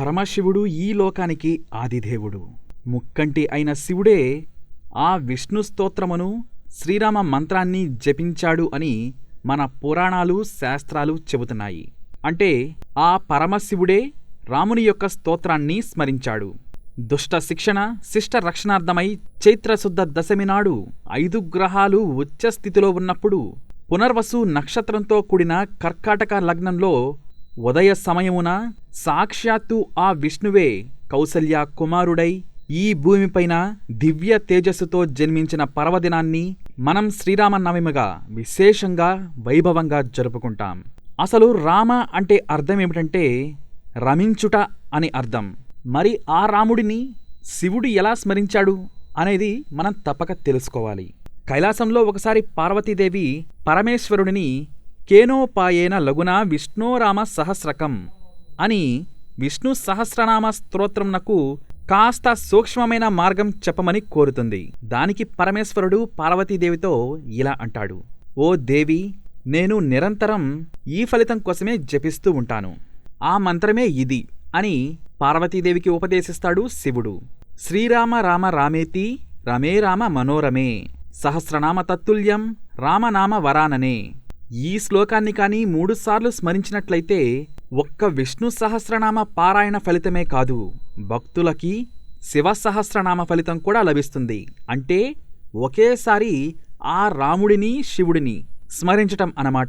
పరమశివుడు ఈ లోకానికి ఆదిదేవుడు. ముక్కంటి అయిన శివుడే ఆ విష్ణు స్తోత్రమును శ్రీరామ మంత్రాన్ని జపించాడు అని మన పురాణాలు శాస్త్రాలు చెబుతున్నాయి. అంటే ఆ పరమశివుడే రాముని యొక్క స్తోత్రాన్ని స్మరించాడు. దుష్ట శిక్షణ శిష్ట రక్షణార్థమై చైత్రశుద్ధ దశమి నాడు ఐదు గ్రహాలు ఉచ్చస్థితిలో ఉన్నప్పుడు పునర్వసు నక్షత్రంతో కూడిన కర్కాటక లగ్నంలో ఉదయ సమయమున సాక్షాత్తు ఆ విష్ణువే కౌసల్య కుమారుడై ఈ భూమిపైన దివ్య తేజస్సుతో జన్మించిన పర్వదినాన్ని మనం శ్రీరామనవమిగా విశేషంగా వైభవంగా జరుపుకుంటాం. అసలు రామ అంటే అర్థమేమిటంటే రమించుట అని అర్థం. మరి ఆ రాముడిని శివుడు ఎలా స్మరించాడు అనేది మనం తప్పక తెలుసుకోవాలి. కైలాసంలో ఒకసారి పార్వతీదేవి పరమేశ్వరుడిని కేనోపాయేన లగున విష్ణోరామ సహస్రకం అని విష్ణు సహస్రనామ స్తోత్రంనకు కాస్త సూక్ష్మమైన మార్గం చెప్పమని కోరుతుంది. దానికి పరమేశ్వరుడు పార్వతీదేవితో ఇలా అంటాడు ఓ దేవి నేను నిరంతరం ఈ ఫలితం కోసమే జపిస్తూ ఉంటాను. ఆ మంత్రమే ఇది అని పార్వతీదేవికి ఉపదేశిస్తాడు శివుడు. శ్రీరామ రామ రామేతి రమే రామ మనోరమే సహస్రనామ తత్తుల్యం రామనామ వరాననే ఈ శ్లోకాన్ని కానీ మూడుసార్లు స్మరించినట్లయితే ఒక్క విష్ణు సహస్రనామ పారాయణ ఫలితమే కాదు భక్తులకి శివ సహస్రనామ ఫలితం కూడా లభిస్తుంది. అంటే ఒకేసారి ఆ రాముడిని శివుడిని స్మరించటం అనమాట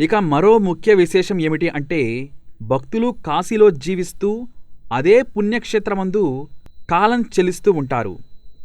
ఇక మరో ముఖ్య విశేషం ఏమిటి అంటే భక్తులు కాశీలో జీవిస్తూ అదే పుణ్యక్షేత్రమందు కాలం చెల్లిస్తూ ఉంటారు.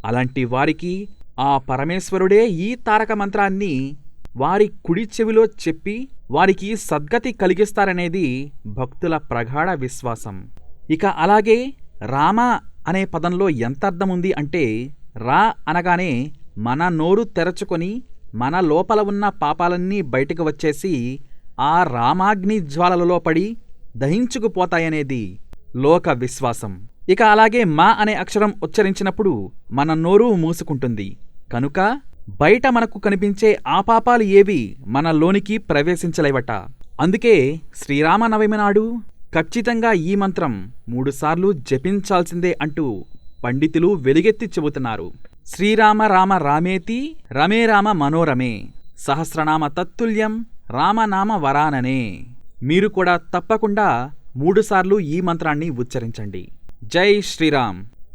అలాంటి వారికి ఆ పరమేశ్వరుడే ఈ తారక మంత్రాన్ని వారి కుడి చెవిలో చెప్పి వారికి సద్గతి కలిగిస్తారనేది భక్తుల ప్రగాఢ విశ్వాసం. ఇక అలాగే రామ అనే పదంలో ఎంత అర్థముంది అంటే రా అనగానే మన నోరు తెరచుకొని మన లోపల ఉన్న పాపాలన్నీ బయటకు వచ్చేసి ఆ రామాగ్ని జ్వాలలలో పడి దహించుకుపోతాయనేది లోక విశ్వాసం. ఇక అలాగే మా అనే అక్షరం ఉచ్చరించినప్పుడు మన నోరు మూసుకుంటుంది. కనుక బయట మనకు కనిపించే ఆ పాపాలు ఏవి మనలోనికి ప్రవేశించలేవట. అందుకే శ్రీరామనవమి నాడు ఖచ్చితంగా ఈ మంత్రం మూడుసార్లు జపించాల్సిందే అంటూ పండితులు వెలుగెత్తి చెబుతున్నారు. శ్రీరామ రామ రామేతి రమే రామ మనోరమే సహస్రనామ తత్తుల్యం రామనామ వరాననే. మీరు కూడా తప్పకుండా మూడుసార్లు ఈ మంత్రాన్ని ఉచ్చరించండి. జై శ్రీరామ్.